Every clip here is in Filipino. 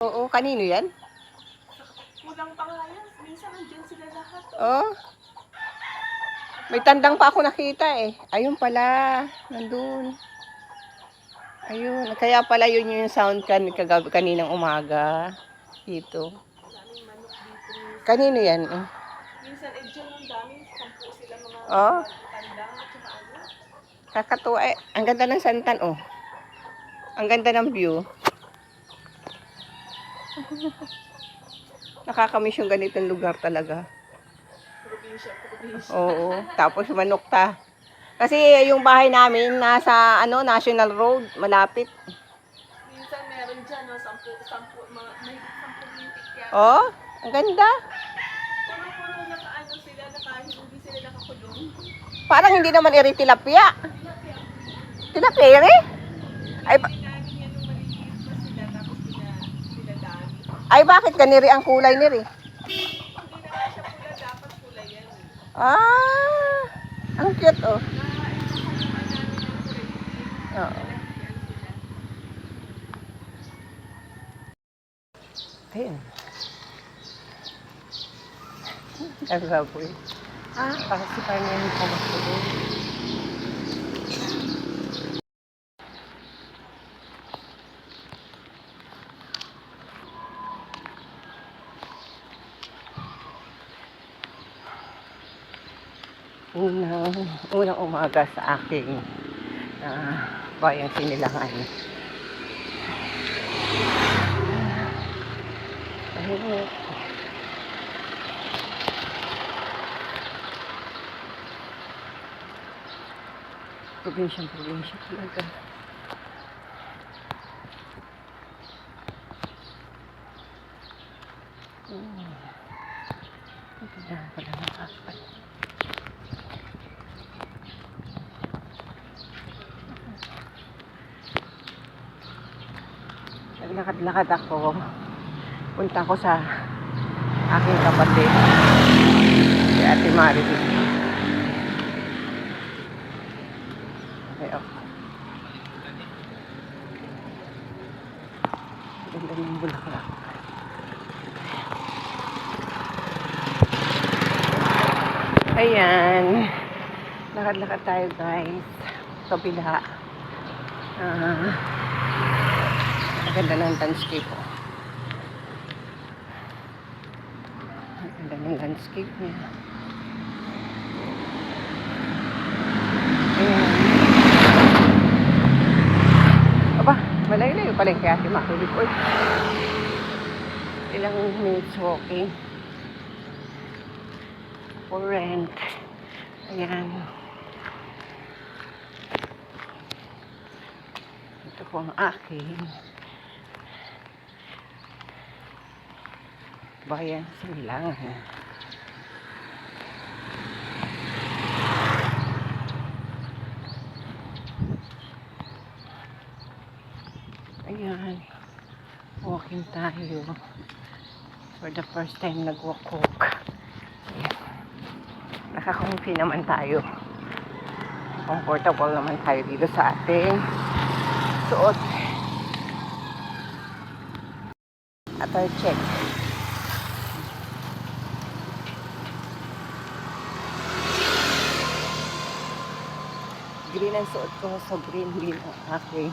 Oo, kanino yan? Kulang pa nga yan. Minsan andyan sila lahat. Oh. May tandang pa ako nakita eh. Ayun pala, nandun. Ayun, kaya pala yun yung sound kan kagabi kaninang umaga dito. Daming manok dito. Kanino yan? Oh. Minsan eh dyan ang dami. Sampu sila mga Oh. tandang at saka ano. Kakatuwa eh. Ang ganda ng santan oh. Ang ganda ng view. Nakakamiss yung ganitong lugar talaga. Probinsya, probinsya. Oo. Tapos manok ta. Kasi yung bahay namin nasa ano National Road, malapit. Minsan meron dyan, no, sampu, sampu, mga, may sampu lintik yan. Oh, ang ganda. Puro-puro nakaano sila, naka, hindi sila nakakulong. Parang hindi naman iri tilapia. Tilapia iri? Ay, ba- May namin yan nung maliliit pa sila, tapos sila, sila dami. Ay bakit kaniri ang kulay niri? Ah, ang cute oh. Oo. Ayun. Ang baboy. Ah, kasi parang yung pumatulog. Unang, unang umaga sa aking uh, bayang sinilangan. Tahimik. Probinsya, probinsya talaga. Hmm. Ito na pala nakakapal. Naglakad-lakad ako. Punta ko sa aking kapatid. Si Ate Marilis. Okay, oh. Ganda ng bulaklak. Ayan. Lakad-lakad tayo guys. Kabila. Ah. Ang ganda ng landscape oh. Ang ganda ng landscape niya. Aba, malayo-layo pala yung kaya si Makilig. Uy. Ilang minutes walking. For rent. Ayan. Ito po ang aking bayan Sinilangan. Ayan. Walking tayo. For the first time nag-walk-walk. Ayan. Nakakumpi naman tayo. Comfortable naman tayo dito sa ating suot. At our check. Green ang suot ko, so green din ang aking.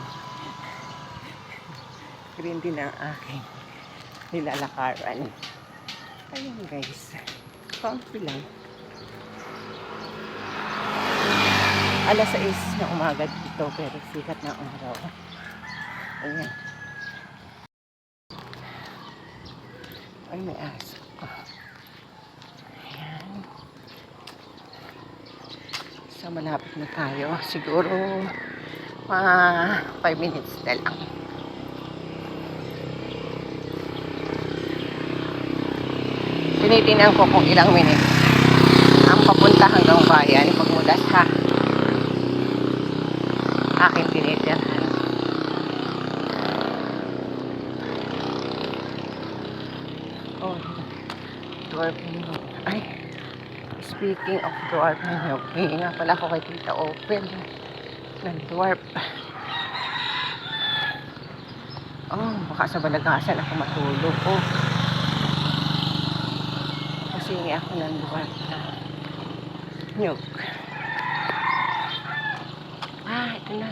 Green din ang aking nilalakaran. Ayun guys. Comfy lang. Alas 6 na umaga dito pero sikat na araw. Ayan. Ay, may aso. Ayan. So, malapit na tayo. Siguro, mga 5 minutes na lang. Tinitingnan ko kung ilang minutes ang papunta hanggang bayan pagmula sa aking tinitirhan. Oh, dwarfing milk. Ay, speaking of dwarfing milk, hingi nga pala ako kay Tita Open ng dwarf. Oh, baka sa balagasan ako matulog. Oh. Kasi ako ng lugar na nyug. Ah, ito na.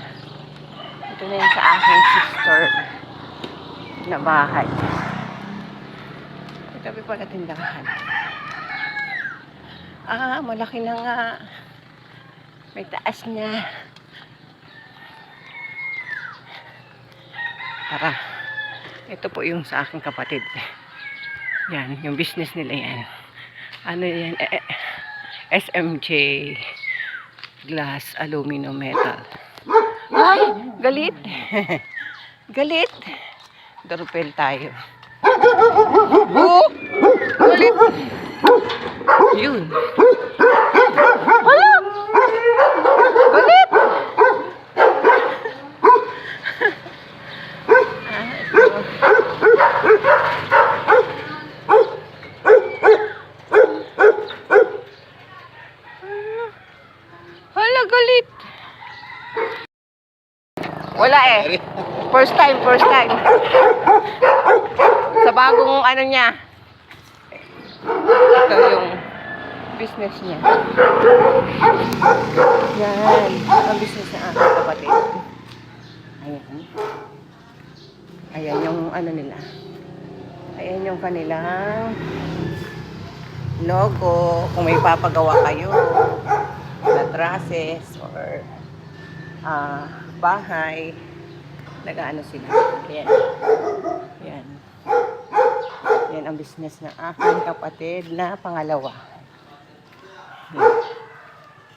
Ito na yung sa aking sister na bahay. Ito pa pala tindahan. Ah, malaki na nga. May taas niya. Tara. Ito po yung sa aking kapatid. Yan, yung business nila yan. Ano yan? Eh, eh, SMJ Glass Aluminum Metal. Ay! Galit! galit! Dorupel tayo. Oh! Galit! Yun. Hala! Galit! Ah. Hala, galit. Wala eh. First time, first time. Sa bagong ano niya. Ito yung business niya. Yan. Ang business ng aking kapatid. Ayan. Ayan yung ano nila. Ayan yung kanilang logo. Kung may papagawa kayo na trusses or ah bahay, nag-ano sila. Ayan. Ayan. Yan ang business ng aking kapatid na pangalawa.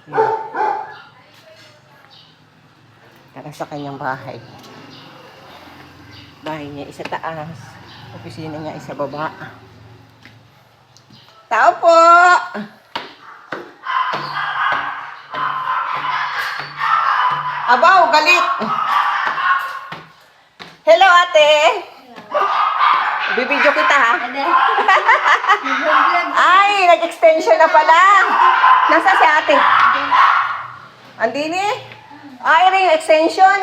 Yan. Sa kanyang bahay. Bahay niya isa taas. Opisina niya isa baba. Tao po! Abaw, galit! Hello, ate! Bibidyo kita, ha? Ay, nag-extension na pala. Nasa si ate? Andini? Ay, rin yung extension.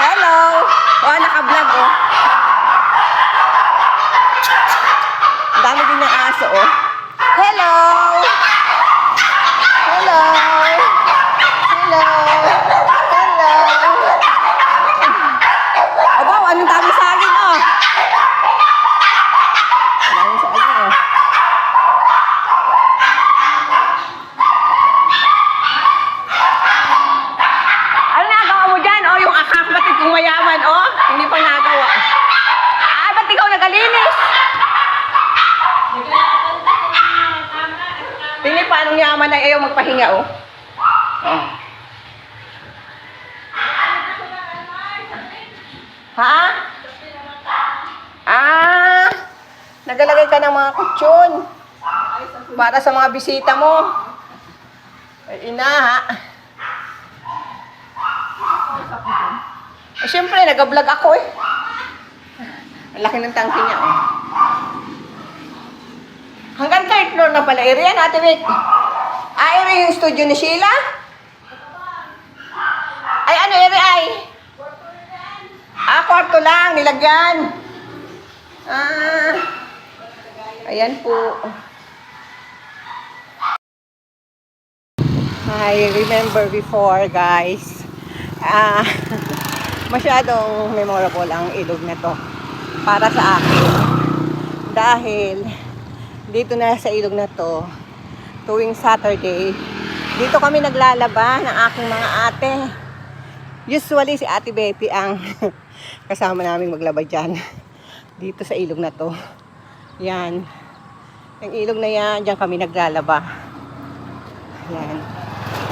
Hello. Oh, naka-vlog, oh. Ang dami din ng aso, oh. Hello. Hello. Hello. Hello. Aba, anong dami sa akin, oh. Dami sa akin, oh. Ano nagawa mo dyan? Oh, yung akakbatid kong mayaman, oh. Hindi pa nagawa. Ah, ba't ikaw nagalinis? Tingnan pa anong yaman na ayaw magpahinga, oh. Oh. Ha? Ah, nagalagay ka ng mga kutsyon para sa mga bisita mo. Ay, ina, ha? Eh, syempre, nag-vlog ako eh. Ang laki ng tangke niya, oh. Hanggang third floor na pala. Area Ate Vic. Ah, area yung studio ni Sheila? Ay, ano area ay? Ah, kwarto lang, nilagyan. Ah, ayan po. I remember before, guys. Ah, masyadong memorable ang ilog na to para sa akin. Dahil dito na sa ilog na to, tuwing Saturday, dito kami naglalaba ng aking mga ate. Usually si Ate Betty ang kasama namin maglaba dyan. Dito sa ilog na to. Yan. Yung ilog na yan, dyan kami naglalaba. Yan.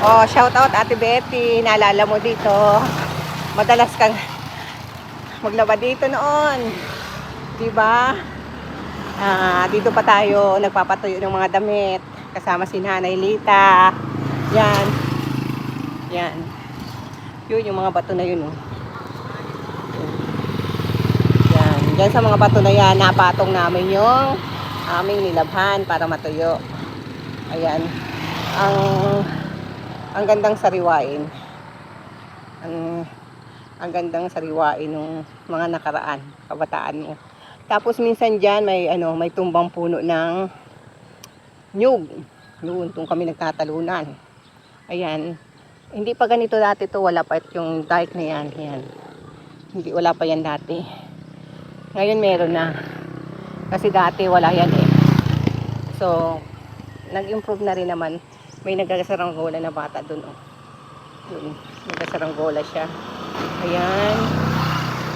Oh, shout out Ate Betty. Naalala mo dito. Madalas kang maglaba dito noon. Diba? Ah, dito pa tayo nagpapatuyo ng mga damit kasama si Nanay Lita. Yan. Yan. Yun yung mga bato na yun oh. Yan. Diyan sa mga bato na yan, napatong namin yung aming nilabhan para matuyo. Ayan. Ang ang gandang sariwain. Ang ang gandang sariwain ng mga nakaraan, kabataan mo. Tapos minsan diyan may ano, may tumbang puno ng nyug. Doon, doon kami nagtatalunan. Ayan. Hindi pa ganito dati to, wala pa yung dike na yan. Yan. Hindi, wala pa yan dati. Ngayon meron na. Kasi dati wala yan eh. So, nag-improve na rin naman. May nagkasaranggola na bata doon oh. Doon, nagkasaranggola siya. Ayan.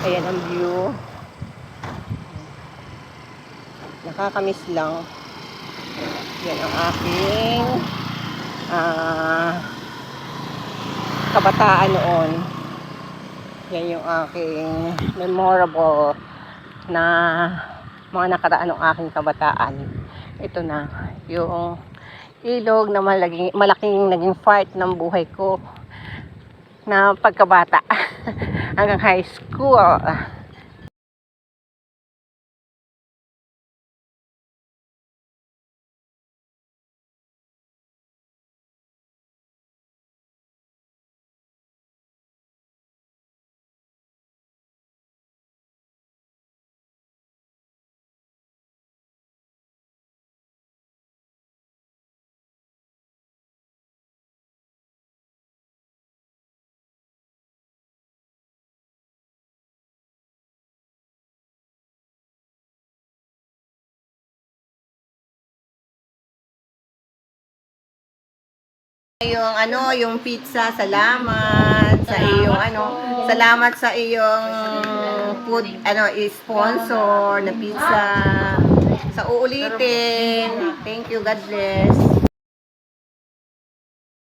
Ayan ang view. Nakakamiss lang. Yan ang aking ah kabataan noon. Yan yung aking memorable na mga nakaraan ng aking kabataan. Ito na, yung ilog na malaking, malaking naging part ng buhay ko na pagkabata hanggang high school. Yung ano, yung pizza, salamat sa iyong ano, salamat sa iyong food ano, sponsor na pizza. Sa uulitin. Thank you, God bless.